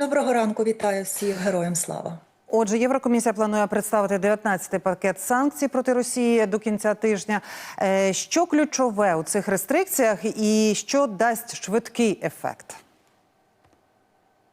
Доброго ранку, вітаю всіх героям слава. Отже, Єврокомісія планує представити 19-й пакет санкцій проти Росії до кінця тижня. Е, Що ключове у цих рестрикціях і що дасть швидкий ефект?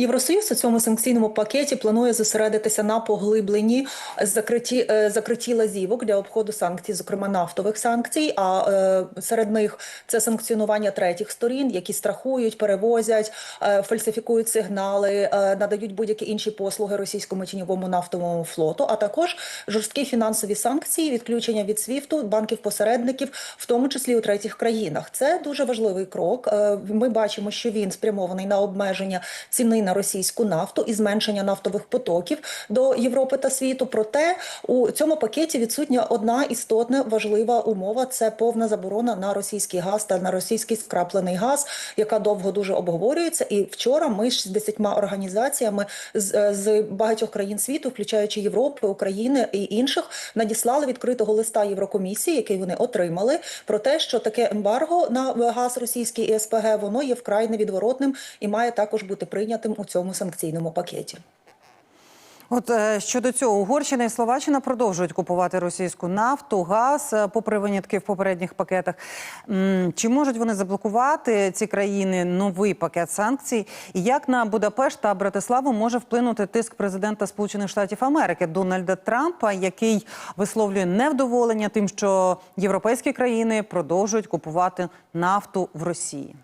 Євросоюз у цьому санкційному пакеті планує зосередитися на поглибленні закритті е, закритті лазівок для обходу санкцій, зокрема нафтових санкцій. А е, серед них це санкціонування третіх сторін, які страхують, перевозять, е, фальсифікують сигнали, е, надають будь-які інші послуги російському тіньовому нафтовому флоту, а також жорсткі фінансові санкції, відключення від СВІФТу, банків-посередників, в тому числі у третіх країнах. Це дуже важливий крок. Е, Ми бачимо, що він спрямований на обмеження ціни на російську нафту і зменшення нафтових потоків до Європи та світу. Проте у цьому пакеті відсутня одна істотна важлива умова: це повна заборона на російський газ та на російський скраплений газ, яка довго дуже обговорюється. І вчора ми з 10 організаціями з, е, з багатьох країн світу, включаючи Європи, України і інших, надіслали відкритого листа Єврокомісії, який вони отримали, про те, що таке ембарго на газ російський і СПГ воно є вкрай невідворотним і має також бути прийнятим у цьому санкційному пакеті. От е, щодо цього, Угорщина і Словаччина продовжують купувати російську нафту, газ, е, попри винятки в попередніх пакетах. Чи можуть вони заблокувати ці країни новий пакет санкцій? І як на Будапешт та Братиславу може вплинути тиск президента Сполучених Штатів Америки Дональда Трампа, який висловлює невдоволення тим, що європейські країни продовжують купувати нафту в Росії?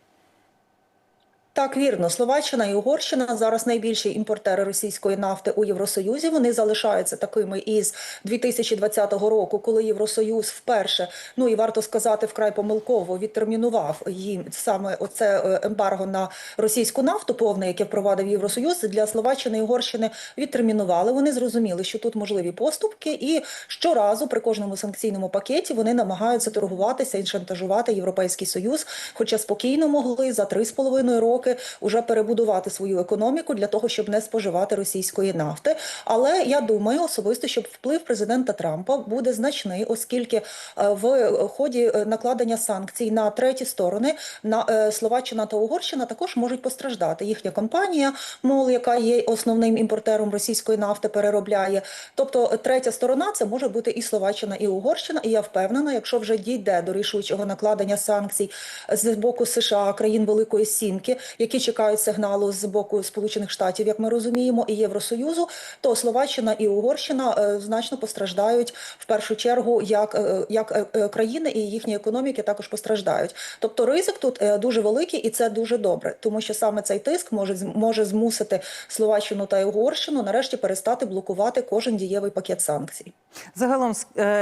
Так, вірно, Словаччина і Угорщина зараз найбільші імпортери російської нафти у Євросоюзі. Вони залишаються такими із 2020 року, коли Євросоюз вперше, ну і варто сказати, вкрай помилково відтермінував їм саме оце е, ембарго на російську нафту, повне, яке впровадив Євросоюз для Словаччини і Угорщини. Відтермінували. Вони зрозуміли, що тут можливі поступки, і щоразу при кожному санкційному пакеті вони намагаються торгуватися і шантажувати європейський союз, хоча спокійно могли за 3,5 роки уже перебудувати свою економіку для того, щоб не споживати російської нафти. Але я думаю особисто, що вплив президента Трампа буде значний, оскільки е, в ході е, накладення санкцій на треті сторони на е, Словаччина та Угорщина також можуть постраждати. Їхня компанія, мол, яка є основним імпортером російської нафти, переробляє. Тобто, третя сторона це може бути і Словаччина, і Угорщина. І я впевнена, якщо вже дійде до рішучого накладення санкцій з боку США, країн Великої Сімки, які чекають сигналу з боку Сполучених Штатів, як ми розуміємо, і Євросоюзу, то Словаччина і Угорщина е, значно постраждають в першу чергу, як, е, як е, країни і їхні економіки також постраждають. Тобто ризик тут дуже великий, і це дуже добре, тому що саме цей тиск може може змусити Словаччину та Угорщину нарешті перестати блокувати кожен дієвий пакет санкцій. Загалом,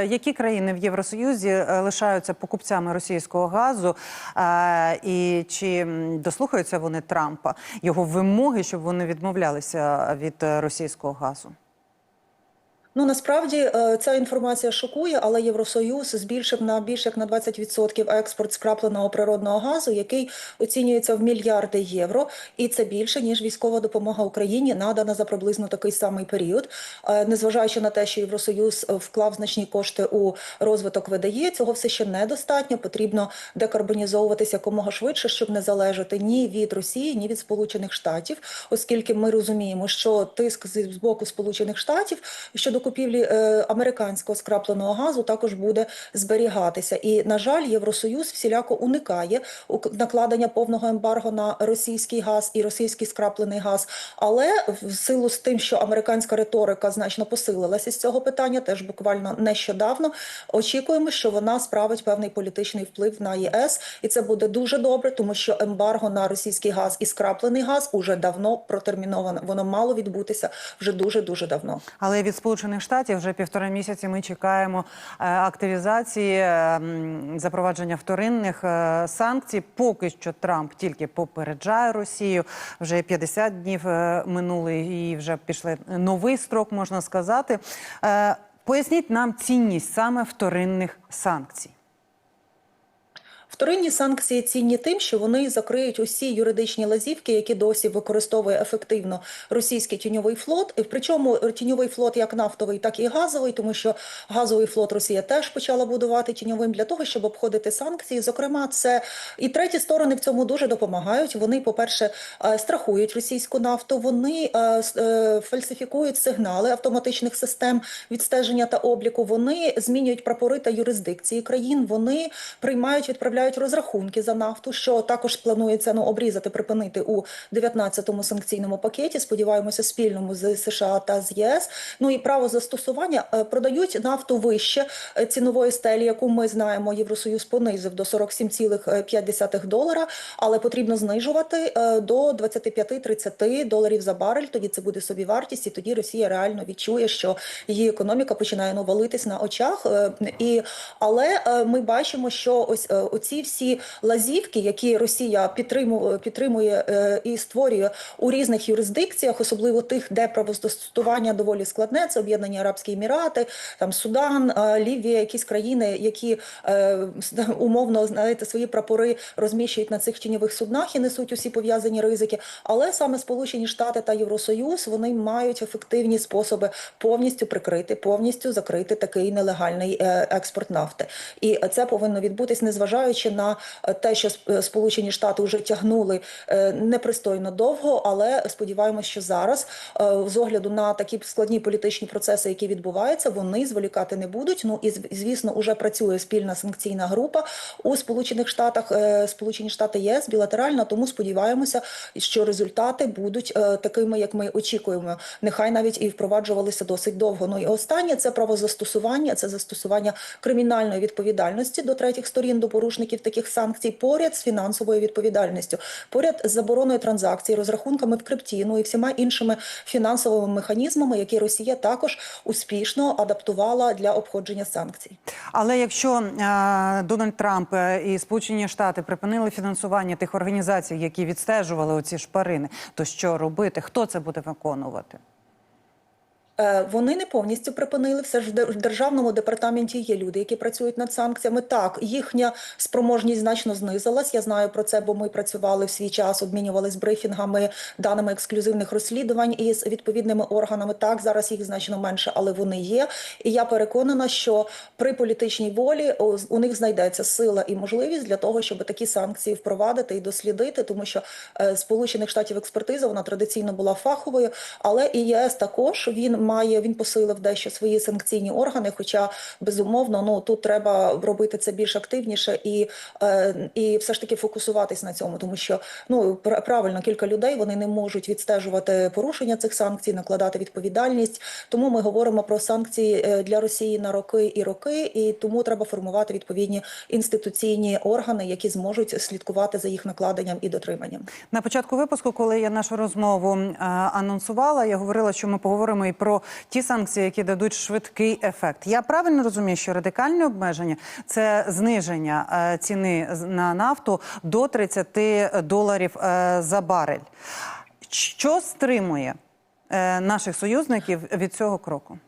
які країни в Євросоюзі лишаються покупцями російського газу, і чи дослухаються вони Трампа його вимоги, щоб вони відмовлялися від е, російського газу? Ну насправді е, ця інформація шокує, але Євросоюз збільшив на більш як на 20% експорт скрапленого природного газу, який оцінюється в мільярди євро, і це більше ніж військова допомога Україні надана за приблизно такий самий період. Е, Незважаючи на те, що Євросоюз е, вклав значні кошти у розвиток ВДЄ, цього все ще недостатньо. Потрібно декарбонізовуватися якомога швидше, щоб не залежати ні від Росії, ні від Сполучених Штатів, оскільки ми розуміємо, що тиск з боку Сполучених Штатів щодо купівлі е, американського скрапленого газу також буде зберігатися. І на жаль, Євросоюз всіляко уникає накладення повного ембарго на російський газ і російський скраплений газ. Але в силу з тим, що американська риторика значно посилилася з цього питання, теж буквально нещодавно очікуємо, що вона справить певний політичний вплив на ЄС, і це буде дуже добре, тому що ембарго на російський газ і скраплений газ уже давно протерміновано. Воно мало відбутися вже дуже дуже давно. Але від Сполучених Штатів вже півтора місяці ми чекаємо е, активізації е, запровадження вторинних е, санкцій. Поки що Трамп тільки попереджає Росію. Вже 50 днів минули і вже пішли новий строк, можна сказати. Поясніть нам цінність саме вторинних санкцій. Вторинні санкції цінні тим, що вони закриють усі юридичні лазівки, які досі використовує ефективно російський тіньовий флот. Причому тіньовий флот як нафтовий, так і газовий, тому що газовий флот Росія теж почала будувати тіньовим для того, щоб обходити санкції. Зокрема, це і треті сторони в цьому дуже допомагають. Вони, по-перше, е, страхують російську нафту. Вони е, е, фальсифікують сигнали автоматичних систем відстеження та обліку. Вони змінюють прапори та юрисдикції країн. Вони приймають, відправляють розрахунки за нафту, що також планується ну обрізати, припинити у 19-му санкційному пакеті. Сподіваємося, спільному з США та з ЄС. Ну і право застосування е, продають нафту вище е, цінової стелі, яку ми знаємо, Євросоюз понизив до 47,5 долара, але потрібно знижувати е, до 25-30 доларів за барель. Тоді це буде собі вартість, і тоді Росія реально відчує, що її економіка починає ну, валитись на очах. І але ми бачимо, що ось е, оці всі лазівки, які Росія підтримує, підтримує е, і створює у різних юрисдикціях, особливо тих, де правозастосування доволі складне, це Об'єднані Арабські Емірати, там Судан, е, Лівія, якісь країни, які е, умовно знаєте свої прапори розміщують на цих тіньових суднах і несуть усі пов'язані ризики. Але саме Сполучені Штати та Євросоюз вони мають ефективні способи повністю прикрити, повністю закрити такий нелегальний експорт нафти. І це повинно відбутись, незважаючи на е, те, що Сп- Сполучені Штати вже тягнули е, непристойно довго, але сподіваємося, що зараз, е, з огляду на такі складні політичні процеси, які відбуваються, вони зволікати не будуть. Ну і звісно, уже працює спільна санкційна група у Сполучених Штатах, е, Сполучені Штати ЄС білатерально. Тому сподіваємося, що результати будуть е, такими, як ми очікуємо. Нехай навіть і впроваджувалися досить довго. Ну і останнє це правозастосування, це застосування кримінальної відповідальності до третіх сторін, до порушників таких санкцій, поряд з фінансовою відповідальністю, поряд з забороною транзакцій, розрахунками в крипті, ну і всіма іншими фінансовими механізмами, які Росія також успішно адаптувала для обходження санкцій. Але якщо е, Дональд Трамп е, і Сполучені Штати припинили фінансування тих організацій, які відстежували оці шпарини, то що робити? Хто це буде виконувати? Е, Вони не повністю припинили. Все ж в державному департаменті є люди, які працюють над санкціями. Так, їхня спроможність значно знизилась. Я знаю про це, бо ми працювали в свій час, обмінювалися брифінгами, даними ексклюзивних розслідувань із відповідними органами. Так, зараз їх значно менше, але вони є. І я переконана, що при політичній волі у них знайдеться сила і можливість для того, щоб такі санкції впровадити і дослідити, тому що е, Сполучених Штатів експертиза вона традиційно була фаховою, але і ЄС також він має він посилив дещо свої санкційні органи. Хоча безумовно, ну тут треба робити це більш активніше і, е, і все ж таки фокусуватись на цьому, тому що ну пр- правильно кілька людей вони не можуть відстежувати порушення цих санкцій, накладати відповідальність. Тому ми говоримо про санкції е, для Росії на роки і роки, і тому треба формувати відповідні інституційні органи, які зможуть слідкувати за їх накладенням і дотриманням. На початку випуску, коли я нашу розмову е, анонсувала, я говорила, що ми поговоримо і про ті санкції, які дадуть швидкий ефект. Я правильно розумію, що радикальне обмеження це зниження е, ціни на нафту до 30 доларів е, за барель. Що стримує е, наших союзників від цього кроку?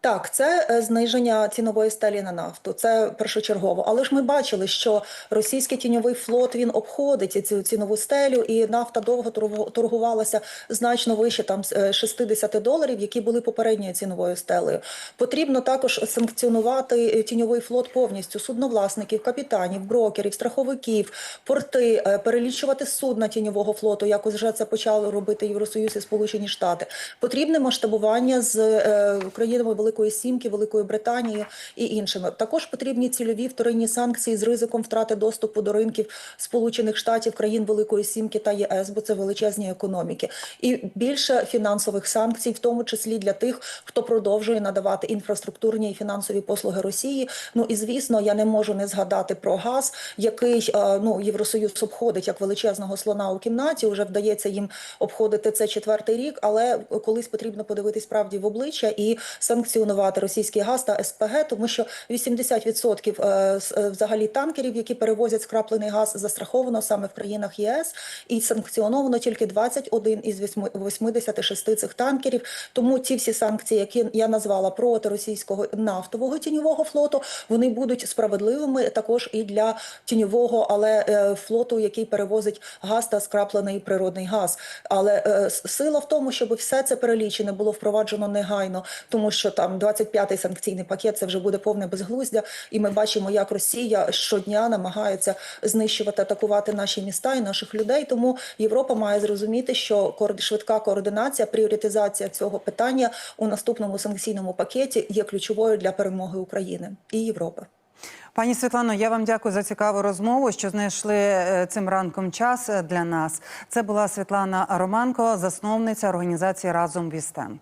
Так, це е, зниження цінової стелі на нафту. Це першочергово. Але ж ми бачили, що російський тіньовий флот він обходить цю цінову стелю, і нафта довго торгу- торгувалася значно вище там з, е, 60 доларів, які були попередньою ціновою стелею. Потрібно також санкціонувати е, тіньовий флот повністю судновласників, капітанів, брокерів, страховиків, порти, перелічувати судна тіньового флоту. Як вже це почали робити Євросоюз і Сполучені Штати. Потрібне масштабування з країнами Великої Сімки, Великою Британією і іншими. Також потрібні цільові вторинні санкції з ризиком втрати доступу до ринків Сполучених Штатів, країн Великої Сімки та ЄС, бо це величезні економіки, і більше фінансових санкцій, в тому числі для тих, хто продовжує надавати інфраструктурні і фінансові послуги Росії. Ну і звісно, я не можу не згадати про газ, який е, ну Євросоюз обходить як величезного слона у кімнаті. Уже вдається їм обходити це четвертий рік, але колись потрібно подивитись правді в обличчя і санкціонувати санкціонувати російський газ та СПГ, тому що 80% е, е, взагалі танкерів, які перевозять скраплений газ, застраховано саме в країнах ЄС, і санкціоновано тільки 21 із 8 86 цих танкерів. Тому ті всі санкції, які я назвала проти російського нафтового тіньового флоту, вони будуть справедливими також і для тіньового, але е, флоту, який перевозить газ та скраплений природний газ. Але сила в тому, щоб все це перелічене було впроваджено негайно, тому що там 25-й санкційний пакет це вже буде повне безглуздя, і ми бачимо, як Росія щодня намагається знищувати, атакувати наші міста і наших людей. Тому Європа має зрозуміти, що швидка координація, пріоритизація цього питання у наступному санкційному пакеті є ключовою для перемоги України і Європи. Пані Світлано, я вам дякую за цікаву розмову, що знайшли е, цим ранком час е, для нас. Це була Світлана Романко, засновниця організації Разом Вістенд.